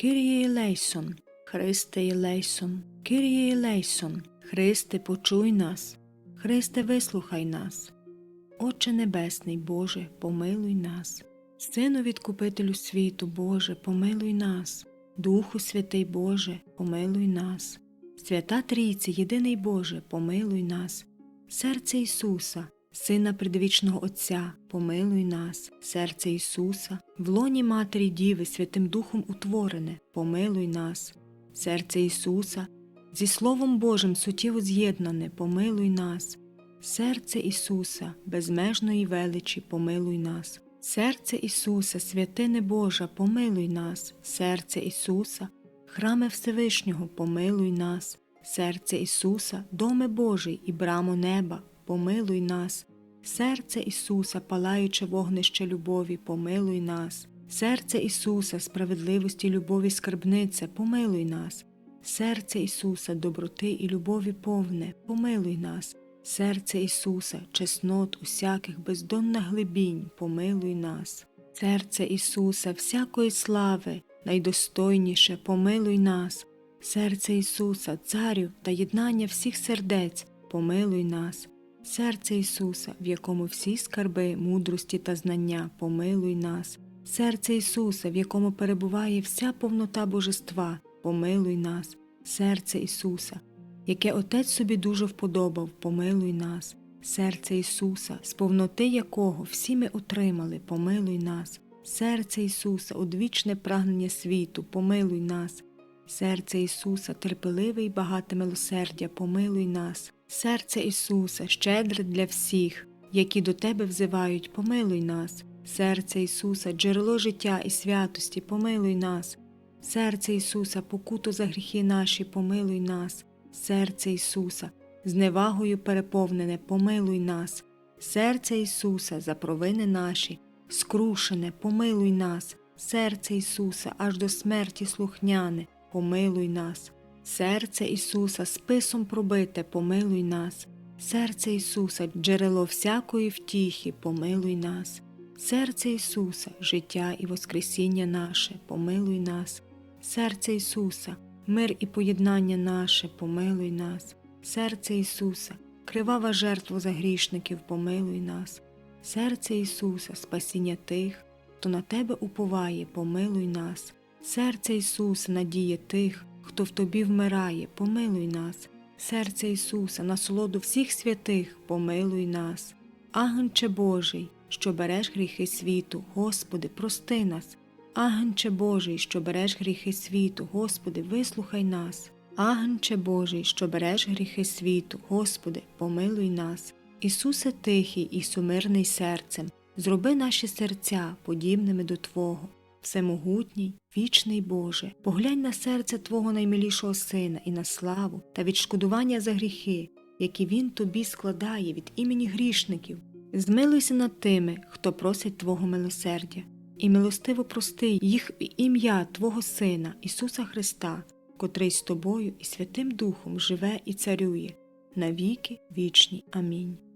Киріє Єлейсон, Христе Єлейсон, Киріє Єлейсон, Христе, почуй нас, Христе, вислухай нас. Отче Небесний, Боже, помилуй нас. Сину відкупителю світу, Боже, помилуй нас. Духу Святий Боже, помилуй нас. Свята Трійці, єдиний Боже, помилуй нас. Серце Ісуса, Сина предвічного Отця, помилуй нас, серце Ісуса, в лоні Матері Діви Святим Духом утворене, помилуй нас, серце Ісуса, зі Словом Божим суттєво з'єднане, помилуй нас, серце Ісуса, безмежної величі, помилуй нас, серце Ісуса, святине Божа, помилуй нас, серце Ісуса, храме Всевишнього, помилуй нас, серце Ісуса, доме Божий і брамо неба, помилуй нас, серце Ісуса, палаюче вогнище любові, помилуй нас, серце Ісуса, справедливості, любові, скарбнице, помилуй нас, серце Ісуса, доброти і любові повне, помилуй нас, серце Ісуса, чеснот усяких бездонна глибінь, помилуй нас, серце Ісуса, всякої слави, найдостойніше, помилуй нас, серце Ісуса, Царю та єднання всіх сердець, помилуй нас, серце Ісуса, в якому всі скарби, мудрості та знання, помилуй нас, серце Ісуса, в якому перебуває вся повнота Божества, помилуй нас, серце Ісуса, яке Отець собі дуже вподобав, помилуй нас, серце Ісуса, з повноти якого всі ми отримали, помилуй нас, серце Ісуса, одвічне прагнення світу, помилуй нас, серце Ісуса, терпеливе і багате милосердя, помилуй нас, серце Ісуса, щедре для всіх, які до Тебе взивають, помилуй нас, серце Ісуса, джерело життя і святості, помилуй нас, серце Ісуса, покуту за гріхи наші, помилуй нас, серце Ісуса, зневагою переповнене, помилуй нас, серце Ісуса, за провини наші, скрушене, помилуй нас, серце Ісуса, аж до смерті слухняне, помилуй нас, серце Ісуса, списом пробите, помилуй нас, серце Ісуса, джерело всякої втіхи, помилуй нас, серце Ісуса, життя і воскресіння наше, помилуй нас, серце Ісуса, мир і поєднання наше, помилуй нас, серце Ісуса, кривава жертва за грішників, помилуй нас, серце Ісуса, спасіння тих, хто на Тебе уповає, помилуй нас, серце Ісуса, надія тих, хто в Тобі вмирає, помилуй нас, серце Ісуса, насолоду всіх святих, помилуй нас, Агнче Божий, що береш гріхи світу, Господи, прости нас. Агнче Божий, що береш гріхи світу, Господи, вислухай нас. Агнче Божий, що береш гріхи світу, Господи, помилуй нас. Ісусе тихий і сумирний серцем, зроби наші серця подібними до Твого. Всемогутній, вічний Боже, поглянь на серце Твого наймилішого Сина і на славу та відшкодування за гріхи, які Він тобі складає від імені грішників. Змилуйся над тими, хто просить Твого милосердя, і милостиво прости їх в ім'я Твого Сина, Ісуса Христа, котрий з Тобою і Святим Духом живе і царює, навіки вічні. Амінь.